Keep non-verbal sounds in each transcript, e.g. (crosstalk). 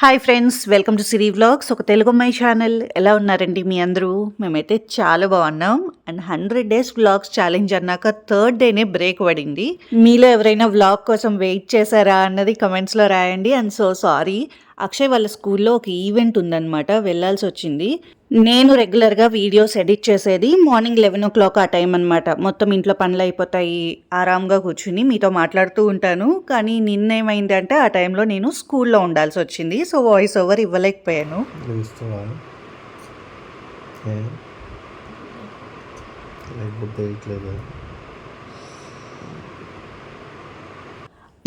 Hi friends welcome to Siri vlogs ఒక తెలుగు అమ్మాయి channel ఎలా ఉన్నారండి మీ అందరూ? మేమైతే చాలా బాగున్నాం. And hundred days vlogs challenge అన్నాక థర్డ్ డేనే బ్రేక్ పడింది. మీలో ఎవరైనా వ్లాగ్ కోసం వెయిట్ చేశారా అన్నది కమెంట్స్లో రాయండి. అండ్ సో సారీ అక్షయ్ వాళ్ళ స్కూల్లో ఒక ఈవెంట్ ఉందన్నమాట వెళ్ళాల్సి వచ్చింది. నేను రెగ్యులర్గా వీడియోస్ ఎడిట్ చేసేది మార్నింగ్ లెవెన్ ఓ క్లాక్ ఆ టైం అనమాట మొత్తం ఇంట్లో పనులు అయిపోతాయి ఆరామ్గా కూర్చుని మీతో మాట్లాడుతూ ఉంటాను. కానీ నిన్నేమైంది అంటే ఆ టైంలో నేను స్కూల్లో ఉండాల్సి వచ్చింది సో వాయిస్ ఓవర్ ఇవ్వలేకపోయాను లేస్తావా ఏ? లేకపోతే ఇట్లేదు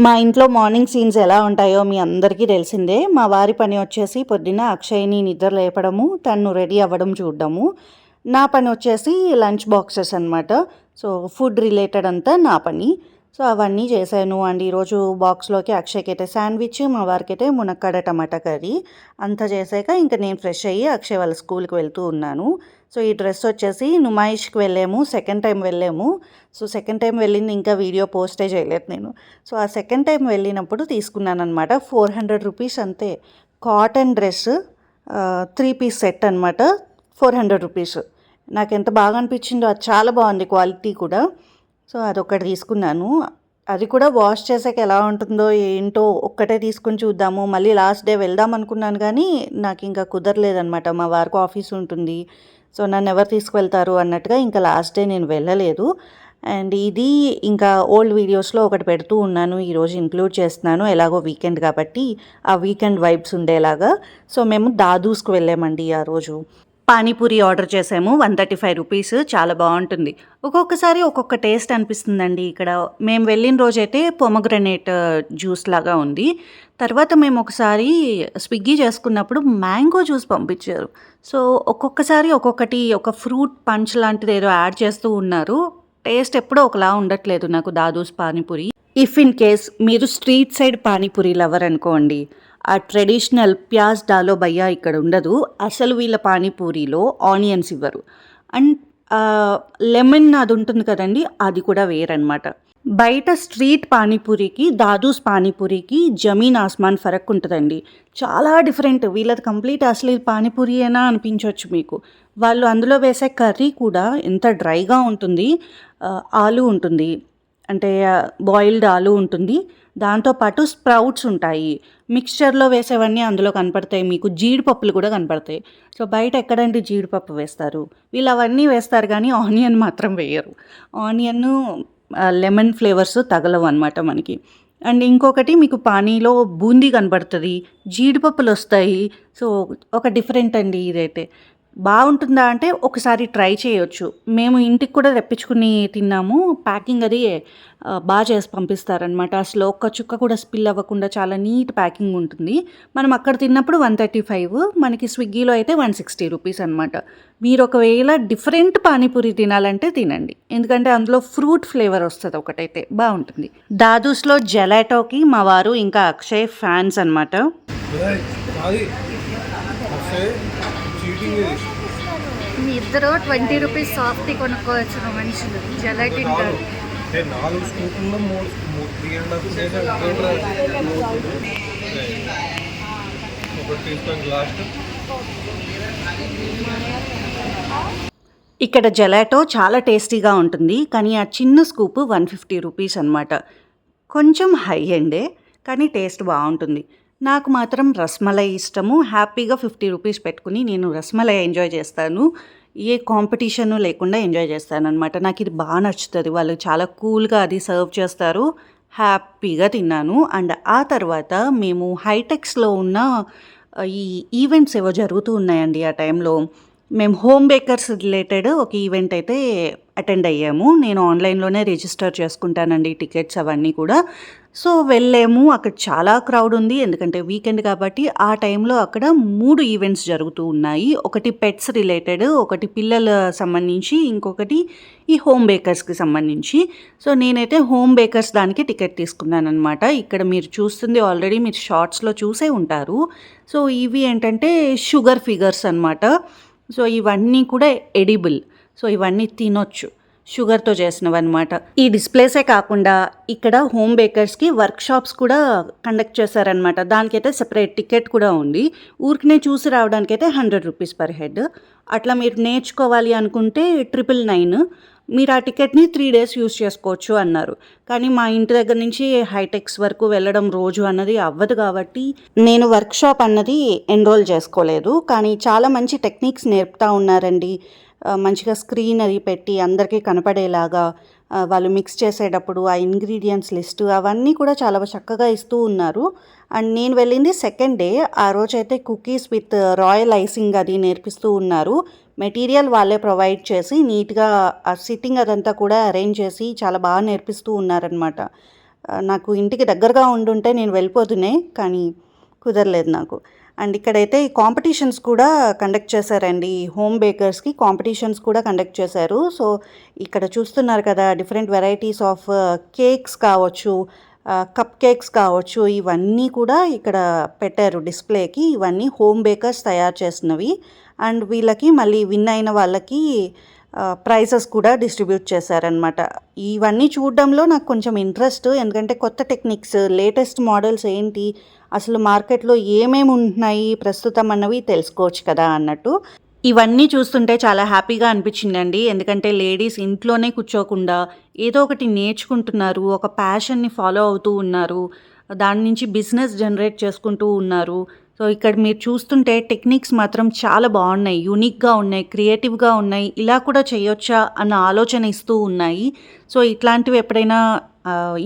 మా ఇంట్లో మార్నింగ్ సీన్స్ ఎలా ఉంటాయో మీ అందరికీ తెలిసిందే. మా వారి పని వచ్చేసి పొద్దున్న అక్షయ్ని నిద్ర లేపడము తను రెడీ అవ్వడం చూడడము. నా పని వచ్చేసి లంచ్ బాక్సెస్ అనమాట సో ఫుడ్ రిలేటెడ్ అంతా నా పని. సో అవన్నీ చేశాను. అండ్ ఈరోజు బాక్స్లోకి అక్షయ్కి అయితే శాండ్విచ్ మా వారికి అయితే మునక్కాడ టమాటా కర్రీ అంతా చేశాక ఇంకా నేను ఫ్రెష్ అయ్యి అక్షయ్ వాళ్ళ స్కూల్కి వెళ్తూ ఉన్నాను. సో ఈ డ్రెస్ వచ్చేసి నుమాయిష్కి వెళ్ళాము సెకండ్ టైం వెళ్ళాము. సో సెకండ్ టైం వెళ్ళింది ఇంకా వీడియో పోస్టే చేయలేదు నేను. సో ఆ సెకండ్ టైం వెళ్ళినప్పుడు తీసుకున్నాను అనమాట ఫోర్ హండ్రెడ్ రూపీస్ అంతే. Cotton dress three piece set అనమాట ఫోర్ హండ్రెడ్ రూపీస్. నాకు ఎంత బాగా అనిపించిందో అది చాలా బాగుంది క్వాలిటీ కూడా. సో అదొకటి తీసుకున్నాను. అది కూడా వాష్ చేసాక ఎలా ఉంటుందో ఏంటో ఒక్కటే తీసుకుని చూద్దాము. మళ్ళీ లాస్ట్ డే వెళ్దాం అనుకున్నాను కానీ నాకు ఇంకా కుదరలేదనమాట మా వారికి ఆఫీస్ ఉంటుంది. సో నన్ను ఎవరు తీసుకువెళ్తారు అన్నట్టుగా ఇంకా లాస్ట్ డే నేను వెళ్ళలేదు. అండ్ ఇది ఇంకా ఓల్డ్ వీడియోస్లో ఒకటి పెడుతూ ఉన్నాను. ఈరోజు ఇంక్లూడ్ చేస్తున్నాను. ఎలాగో వీకెండ్ కాబట్టి ఆ వీకెండ్ వైబ్స్ ఉండేలాగా. సో మేము దాదూస్కు వెళ్ళామండి ఆ రోజు. పానీపూరి ఆర్డర్ చేసాము. వన్ థర్టీ ఫైవ్ రూపీస్ చాలా బాగుంటుంది. ఒక్కొక్కసారి ఒక్కొక్క టేస్ట్ అనిపిస్తుందండి ఇక్కడ. మేము వెళ్ళిన రోజైతే పొమగ్రనేట్ జ్యూస్ uh, లాగా ఉంది. తర్వాత మేము ఒకసారి స్విగ్గీ చేసుకున్నప్పుడు మ్యాంగో జ్యూస్ పంపించారు. సో ఒక్కొక్కసారి ఒక్కొక్కటి ఒక ఫ్రూట్ పంచ్ లాంటిది ఏదో యాడ్ చేస్తూ ఉన్నారు. టేస్ట్ ఎప్పుడో ఒకలా ఉండట్లేదు నాకు Dadu's panipuri. If in case మీరు స్ట్రీట్ సైడ్ పానీపూరి లవర్ అనుకోండి ఆ ట్రెడిషనల్ ప్యాజ్ డాలో బయ్యా ఇక్కడ ఉండదు. అసలు వీళ్ళ పానీపూరిలో ఆనియన్స్ ఇవ్వరు. అండ్ లెమన్ అది ఉంటుంది కదండి అది కూడా వేరనమాట బయట స్ట్రీట్ పానీపూరికి దాదూస్ పానీపూరికి జమీన్ ఆస్మాన్ ఫరక్ ఉంటుందండి. చాలా డిఫరెంట్. వీళ్ళది కంప్లీట్ అసలు ఇది పానీపూరి అయినా అనిపించవచ్చు మీకు. వాళ్ళు అందులో వేసే కర్రీ కూడా ఎంత డ్రైగా ఉంటుంది ఆలు ఉంటుంది అంటే బాయిల్డ్ ఆలు ఉంటుంది. దాంతోపాటు స్ప్రౌట్స్ ఉంటాయి. మిక్స్చర్లో వేసేవన్నీ అందులో కనపడతాయి. మీకు జీడిపప్పులు కూడా కనపడతాయి. సో బయట ఎక్కడండి జీడిపప్పు వేస్తారు? వీళ్ళు అవన్నీ వేస్తారు కానీ ఆనియన్ మాత్రం వేయరు. ఆనియన్ లెమన్ ఫ్లేవర్స్ తగలవు అనమాట మనకి. అండ్ ఇంకొకటి మీకు పానీలో బూందీ కనబడుతుంది జీడిపప్పులు వస్తాయి సో ఒక డిఫరెంట్ అండి ఇదైతే. బాగుంటుందా అంటే ఒకసారి ట్రై చేయొచ్చు. మేము ఇంటికి కూడా తెప్పించుకుని తిన్నాము. ప్యాకింగ్ అది బాగా చేసి పంపిస్తారనమాట అసలు ఒక్క చుక్క కూడా స్పిల్ అవ్వకుండా చాలా నీట్ ప్యాకింగ్ ఉంటుంది. మనం అక్కడ తిన్నప్పుడు వన్ థర్టీ ఫైవ్ మనకి స్విగ్గీలో అయితే వన్ సిక్స్టీ రూపీస్ అనమాట మీరు ఒకవేళ డిఫరెంట్ పానీపూరి తినాలంటే తినండి. ఎందుకంటే అందులో ఫ్రూట్ ఫ్లేవర్ వస్తుంది ఒకటైతే బాగుంటుంది. దాదూస్లో జెలాటోకి మా వారు ఇంకా అక్షయ్ ఫ్యాన్స్ అనమాట అది వస్తే చీటింగ్ ఇది మీ ఇద్దరు ట్వంటీ రూపీస్ సాఫ్ట్ కొనుక్కోవచ్చు మనుషులు. జెలటిన్ నాలుగు ఏ నాలుగు స్కూపుల్లో మూడు మూడు త్రీ అండ్ హాఫ్ చేసి ఒకటి తీసుకొని లాస్ట్ ఇక్కడ జెలాటో చాలా టేస్టీగా ఉంటుంది కానీ ఆ చిన్న స్కూప్ వన్ ఫిఫ్టీ రూపీస్ అనమాట కొంచెం హై ఎండే కానీ టేస్ట్ బాగుంటుంది. నాకు మాత్రం రస్మలై ఇష్టము. హ్యాపీగా ఫిఫ్టీ రూపీస్ పెట్టుకుని నేను రస్మలై ఎంజాయ్ చేస్తాను. ఏ కాంపిటీషన్ లేకుండా ఎంజాయ్ చేస్తాను అనమాట నాకు ఇది బాగా నచ్చుతుంది. వాళ్ళు చాలా కూల్గా అది సర్వ్ చేస్తారు. హ్యాపీగా తిన్నాను. అండ్ ఆ తర్వాత మేము హైటెక్స్లో ఉన్న ఈ ఈవెంట్స్ ఏవో జరుగుతూ ఉన్నాయండి ఆ టైంలో. మేము హోమ్ బేకర్స్ రిలేటెడ్ ఒక ఈవెంట్ అయితే అటెండ్ అయ్యాము. నేను ఆన్లైన్లోనే రిజిస్టర్ చేసుకుంటానండి టికెట్స్ అవన్నీ కూడా. సో వెళ్ళాము. అక్కడ చాలా క్రౌడ్ ఉంది. ఎందుకంటే వీకెండ్ కాబట్టి ఆ టైంలో అక్కడ మూడు ఈవెంట్స్ జరుగుతూ ఉన్నాయి. ఒకటి పెట్స్ రిలేటెడ్ ఒకటి పిల్లల సంబంధించి ఇంకొకటి ఈ హోమ్ బేకర్స్కి సంబంధించి. సో నేనైతే హోమ్ బేకర్స్ దానికి టికెట్ తీసుకున్నాను అనమాట ఇక్కడ మీరు చూస్తుంది ఆల్రెడీ మీరు షార్ట్స్లో చూసే ఉంటారు. సో ఇవి ఏంటంటే షుగర్ ఫిగర్స్ అన్నమాట. సో ఇవన్నీ కూడా ఎడిబుల్. సో ఇవన్నీ తినొచ్చు. షుగర్తో చేసినవి అనమాట ఈ డిస్ప్లేసే కాకుండా ఇక్కడ హోమ్ బేకర్స్కి వర్క్ షాప్స్ కూడా కండక్ట్ చేశారనమాట దానికైతే సెపరేట్ టికెట్ కూడా ఉంది. ఊరికినే చూసి రావడానికైతే హండ్రెడ్ రూపీస్ పర్ హెడ్. అట్లా మీరు నేర్చుకోవాలి అనుకుంటే ట్రిపుల్ నైన్. మీరు ఆ టికెట్ని త్రీ డేస్ యూస్ చేసుకోవచ్చు అన్నారు. కానీ మా ఇంటి దగ్గర నుంచి హైటెక్స్ వరకు వెళ్ళడం రోజు అన్నది అవ్వదు కాబట్టి నేను వర్క్ షాప్ అన్నది ఎన్రోల్ చేసుకోలేదు. కానీ చాలా మంచి టెక్నిక్స్ నేర్పుతా ఉన్నారండి. మంచిగా స్క్రీన్ అది పెట్టి అందరికీ కనపడేలాగా వాళ్ళు మిక్స్ చేసేటప్పుడు ఆ ఇంగ్రీడియంట్స్ లిస్టు అవన్నీ కూడా చాలా చక్కగా ఇస్తూ ఉన్నారు. అండ్ నేను వెళ్ళింది సెకండ్ డే ఆ రోజైతే కుకీస్ విత్ రాయల్ ఐసింగ్ అది నేర్పిస్తూ ఉన్నారు. మెటీరియల్ వాళ్ళే ప్రొవైడ్ చేసి నీట్గా ఆ సిట్టింగ్ అదంతా కూడా అరేంజ్ చేసి చాలా బాగా నేర్పిస్తూ ఉన్నారనమాట నాకు ఇంటికి దగ్గరగా ఉండుంటే నేను వెళ్ళిపోతునే కానీ కుదరలేదు నాకు. అండ్ ఇక్కడైతే ఈ కాంపిటీషన్స్ కూడా కండక్ట్ చేశారండి. హోమ్ బేకర్స్కి కాంపిటీషన్స్ కూడా కండక్ట్ చేశారు. సో ఇక్కడ చూస్తున్నారు కదా డిఫరెంట్ వెరైటీస్ ఆఫ్ కేక్స్ కావచ్చు కప్ కేక్స్ కావచ్చు ఇవన్నీ కూడా ఇక్కడ పెట్టారు డిస్ప్లేకి. ఇవన్నీ హోమ్ బేకర్స్ తయారు చేసినవి. అండ్ వీళ్ళకి మళ్ళీ విన్ అయిన వాళ్ళకి ప్రైజెస్ కూడా డిస్ట్రిబ్యూట్ చేశారనమాట ఇవన్నీ చూడడంలో నాకు కొంచెం ఇంట్రెస్ట్. ఎందుకంటే కొత్త టెక్నిక్స్ లేటెస్ట్ మోడల్స్ ఏంటి అసలు మార్కెట్లో ఏమేమి ఉంటున్నాయి ప్రస్తుతం అన్నవి తెలుసుకోవచ్చు కదా అన్నట్టు. ఇవన్నీ చూస్తుంటే చాలా హ్యాపీగా అనిపించిందండి. ఎందుకంటే లేడీస్ ఇంట్లోనే కూర్చోకుండా ఏదో ఒకటి నేర్చుకుంటున్నారు ఒక ప్యాషన్ని ఫాలో అవుతూ ఉన్నారు దాని నుంచి బిజినెస్ జనరేట్ చేసుకుంటూ ఉన్నారు. సో ఇక్కడ మీరు చూస్తుంటే టెక్నిక్స్ మాత్రం చాలా బాగున్నాయి యూనిక్గా ఉన్నాయి క్రియేటివ్గా ఉన్నాయి ఇలా కూడా చేయొచ్చా అన్న ఆలోచన ఇస్తూ ఉన్నాయి. సో ఇట్లాంటివి ఎప్పుడైనా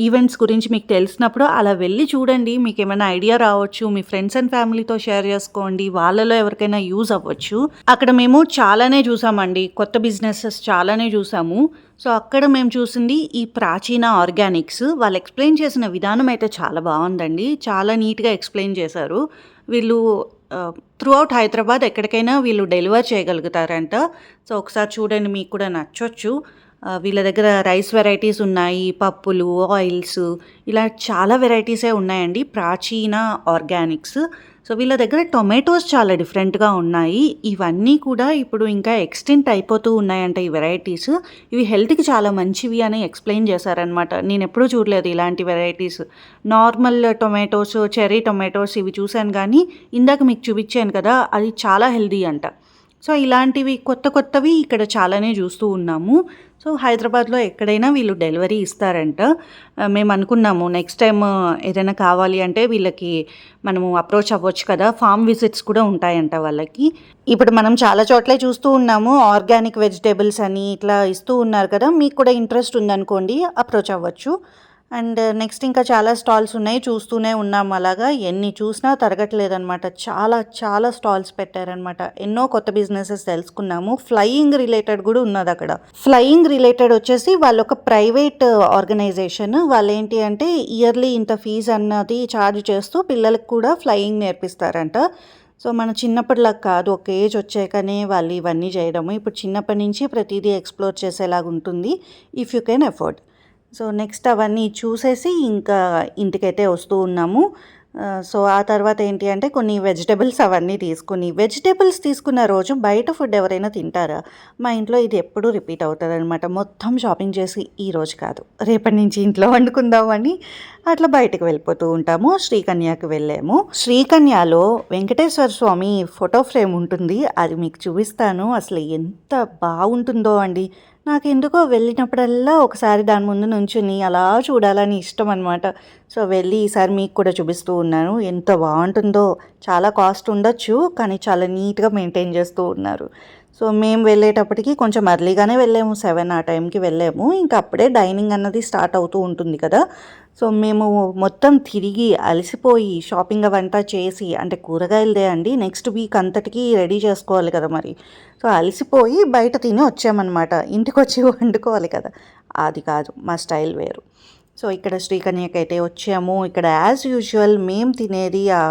ఈవెంట్స్ గురించి మీకు తెలిసినప్పుడు అలా వెళ్ళి చూడండి. మీకు ఏమైనా ఐడియా రావచ్చు. మీ ఫ్రెండ్స్ అండ్ ఫ్యామిలీతో షేర్ చేసుకోండి. వాళ్ళలో ఎవరికైనా యూజ్ అవ్వచ్చు. అక్కడ మేము చాలానే చూసామండి. కొత్త బిజినెసెస్ చాలానే చూసాము. సో అక్కడ మేము చూసింది ఈ ప్రాచీన ఆర్గానిక్స్ వాళ్ళు ఎక్స్ప్లెయిన్ చేసిన విధానం అయితే చాలా బాగుందండి. చాలా నీట్గా ఎక్స్ప్లెయిన్ చేశారు. వీళ్ళు త్రూ అవుట్ హైదరాబాద్ ఎక్కడికైనా వీళ్ళు డెలివర్ చేయగలుగుతారంట. సో ఒకసారి చూడండి. మీకు కూడా నచ్చొచ్చు. వీళ్ళ దగ్గర రైస్ వెరైటీస్ ఉన్నాయి పప్పులు ఆయిల్స్ ఇలా చాలా వెరైటీసే ఉన్నాయండి ప్రాచీన ఆర్గానిక్స్. సో వీళ్ళ దగ్గర టొమాటోస్ చాలా డిఫరెంట్గా ఉన్నాయి. ఇవన్నీ కూడా ఇప్పుడు ఇంకా ఎక్స్టెంట్ అయిపోతూ ఉన్నాయంట ఈ వెరైటీస్. ఇవి హెల్త్కి చాలా మంచివి అని ఎక్స్ప్లెయిన్ చేశారనమాట నేను ఎప్పుడూ చూడలేదు ఇలాంటి varieties. Normal tomatoes cherry tomatoes ఇవి చూశాను కానీ ఇందాక మీకు చూపించాను కదా అది చాలా హెల్దీ అంట. సో ఇలాంటివి కొత్త కొత్తవి ఇక్కడ చాలానే చూస్తూ ఉన్నాము. సో హైదరాబాద్లో ఎక్కడైనా వీళ్ళు డెలివరీ ఇస్తారంట. మేము అనుకున్నాము నెక్స్ట్ టైం ఏదైనా కావాలి అంటే వీళ్ళకి మనము అప్రోచ్ అవ్వచ్చు కదా ఫామ్ విజిట్స్ కూడా ఉంటాయంట వాళ్ళకి. ఇప్పుడు మనం చాలా చోట్లే చూస్తూ ఉన్నాము. ఆర్గానిక్ వెజిటేబుల్స్ అని ఇట్లా ఇస్తూ ఉన్నారు కదా మీకు కూడా ఇంట్రెస్ట్ ఉందనుకోండి అప్రోచ్ అవ్వచ్చు. అండ్ నెక్స్ట్ ఇంకా చాలా స్టాల్స్ ఉన్నాయి. చూస్తూనే ఉన్నాం అలాగా. ఎన్ని చూసినా తరగట్లేదనమాట చాలా చాలా స్టాల్స్ పెట్టారనమాట ఎన్నో కొత్త బిజినెసెస్ తెలుసుకున్నాము. ఫ్లయింగ్ రిలేటెడ్ కూడా ఉన్నది అక్కడ. ఫ్లయింగ్ రిలేటెడ్ వచ్చేసి వాళ్ళు ఒక ప్రైవేట్ ఆర్గనైజేషన్. వాళ్ళు ఏంటి అంటే ఇయర్లీ ఇంత ఫీజు అన్నది ఛార్జ్ చేస్తూ పిల్లలకు కూడా ఫ్లయింగ్ నేర్పిస్తారంట. సో మన చిన్నప్పటిలా కాదు. ఒక ఏజ్ వచ్చాకనే వాళ్ళు ఇవన్నీ చేయడము. ఇప్పుడు చిన్నప్పటి నుంచి ప్రతిదీ ఎక్స్ప్లోర్ చేసేలాగా ఉంటుంది if you can afford. So next అవన్నీ చూసేసి ఇంకా ఇంటికైతే వస్తూ ఉన్నాము. సో ఆ తర్వాత ఏంటి అంటే కొన్ని వెజిటబుల్స్ అవన్నీ తీసుకుని వెజిటబుల్స్ తీసుకున్న రోజు బయట ఫుడ్ ఎవరైనా తింటారా? మా ఇంట్లో ఇది ఎప్పుడూ రిపీట్ అవుతుంది అనమాట మొత్తం షాపింగ్ చేసి ఈ రోజు కాదు. రేపటి నుంచి ఇంట్లో వండుకుందామని అట్లా బయటకు వెళ్ళిపోతూ ఉంటాము. శ్రీకన్యాకి వెళ్ళాము. శ్రీకన్యాలో వెంకటేశ్వర స్వామి ఫోటో ఫ్రేమ్ ఉంటుంది. అది మీకు చూపిస్తాను. అసలు ఎంత బాగుంటుందో అండి. నాకు ఎందుకో వెళ్ళినప్పుడల్లా ఒకసారి దాని ముందు నుంచుని అలా చూడాలని ఇష్టం అనమాట సో వెళ్ళి ఈసారి మీకు కూడా చూపిస్తూ ఉన్నాను. ఎంత బాగుంటుందో. చాలా కాస్ట్ ఉండొచ్చు కానీ చాలా నీట్గా మెయింటైన్ చేస్తూ ఉన్నారు. సో మేము వెళ్ళేటప్పటికి కొంచెం అర్లీగానే వెళ్ళాము. సెవెన్ ఆ టైంకి వెళ్ళాము. ఇంకా అప్పుడే డైనింగ్ అన్నది స్టార్ట్ అవుతూ ఉంటుంది కదా. సో మేము మొత్తం తిరిగి అలసిపోయి షాపింగ్ అవంతా చేసి అంటే కూరగాయలదే అండి నెక్స్ట్ వీక్ అంతటికి రెడీ చేసుకోవాలి కదా మరి. సో అలసిపోయి బయట తిని వచ్చామన్నమాట. ఇంటికి వచ్చి వండుకోవాలి కదా. అది కాదు మా స్టైల్ వేరు. సో ఇక్కడ శ్రీకన్యకి అయితే వచ్చాము. ఇక్కడ యాజ్ యూజువల్ మేము తినేది ఆ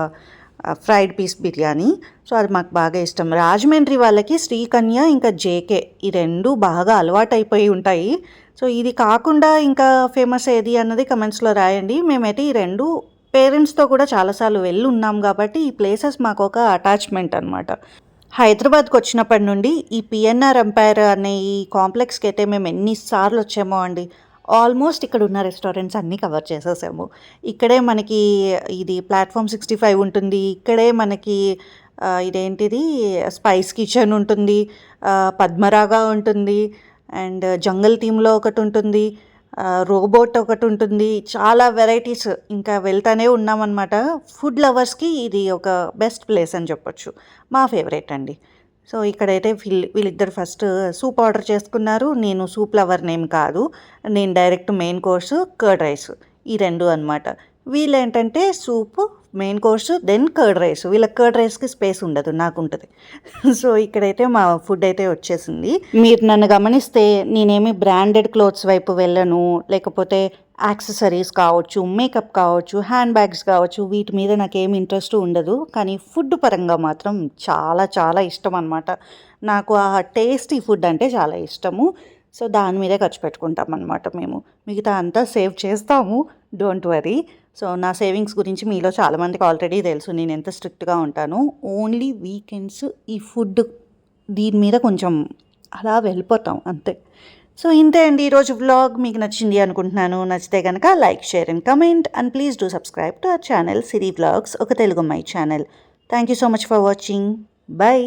ఫ్రైడ్ పీస్ బిర్యానీ. సో అది మాకు బాగా ఇష్టం. రాజమండ్రి వాళ్ళకి శ్రీకన్య ఇంకా జేకే ఈ రెండు బాగా అలవాటు అయిపోయి ఉంటాయి. సో ఇది కాకుండా ఇంకా ఫేమస్ ఏది అన్నది కమెంట్స్లో రాయండి. మేమైతే ఈ రెండు పేరెంట్స్తో కూడా చాలాసార్లు వెళ్ళి ఉన్నాం కాబట్టి ఈ ప్లేసెస్ మాకు ఒక అటాచ్మెంట్ అనమాట హైదరాబాద్కి వచ్చినప్పటి నుండి ఈ పిఎన్ఆర్ ఎంపైర్ అనే ఈ కాంప్లెక్స్కి అయితే మేము ఎన్నిసార్లు వచ్చామో అండి. ఆల్మోస్ట్ ఇక్కడ ఉన్న రెస్టారెంట్స్ అన్నీ కవర్ చేసేసాము. ఇక్కడే మనకి ఇది ప్లాట్ఫామ్ సిక్స్టీ ఫైవ్ ఉంటుంది. ఇక్కడే మనకి ఇదేంటిది స్పైస్ కిచెన్ ఉంటుంది. పద్మరాగా ఉంటుంది. అండ్ జంగల్ థీమ్లో ఒకటి ఉంటుంది రోబోట్ ఒకటి ఉంటుంది చాలా వెరైటీస్ ఇంకా వెళ్తానే ఉన్నామన్నమాట. ఫుడ్ లవర్స్కి ఇది ఒక బెస్ట్ ప్లేస్ అని చెప్పొచ్చు. మా ఫేవరెట్ అండి. సో ఇక్కడైతే వీళ్ళు వీళ్ళిద్దరు ఫస్ట్ సూప్ ఆర్డర్ చేసుకున్నారు. నేను సూప్ లవర్ నేమ్ కాదు. నేను direct main course curd rice. ఈ రెండు అనమాట వీళ్ళు ఏంటంటే soup main course then curd rice వీళ్ళ కర్డ్ రైస్కి స్పేస్ ఉండదు నాకు ఉంటుంది సో (laughs) ఇక్కడైతే మా ఫుడ్ అయితే వచ్చేసింది. మీరు నన్ను గమనిస్తే నేనేమి బ్రాండెడ్ క్లోత్స్ వైపు వెళ్ళను లేకపోతే యాక్సెసరీస్ కావచ్చు మేకప్ కావచ్చు హ్యాండ్ బ్యాగ్స్ కావచ్చు వీటి మీద నాకేం ఇంట్రెస్ట్ ఉండదు. కానీ ఫుడ్ పరంగా మాత్రం చాలా చాలా ఇష్టం అనమాట నాకు ఆ టేస్టీ ఫుడ్ అంటే చాలా ఇష్టము. సో దాని మీదే ఖర్చు పెట్టుకుంటాం అనమాట మేము. మిగతా అంతా సేవ్ చేస్తాము. డోంట్ వరీ సో నా సేవింగ్స్ గురించి మీలో చాలామందికి ఆల్రెడీ తెలుసు నేను ఎంత స్ట్రిక్ట్గా ఉంటాను. ఓన్లీ వీకెండ్స్ ఈ ఫుడ్ దీని మీద కొంచెం అలా వెళ్ళిపోతాం అంతే. సో ఇంతే అండి ఈరోజు వ్లాగ్ మీకు నచ్చింది అనుకుంటున్నాను. నచ్చితే కనుక like share and comment. And please do subscribe to our channel Siri vlogs ఒక Telugu my channel. Thank you so much for watching. Bye.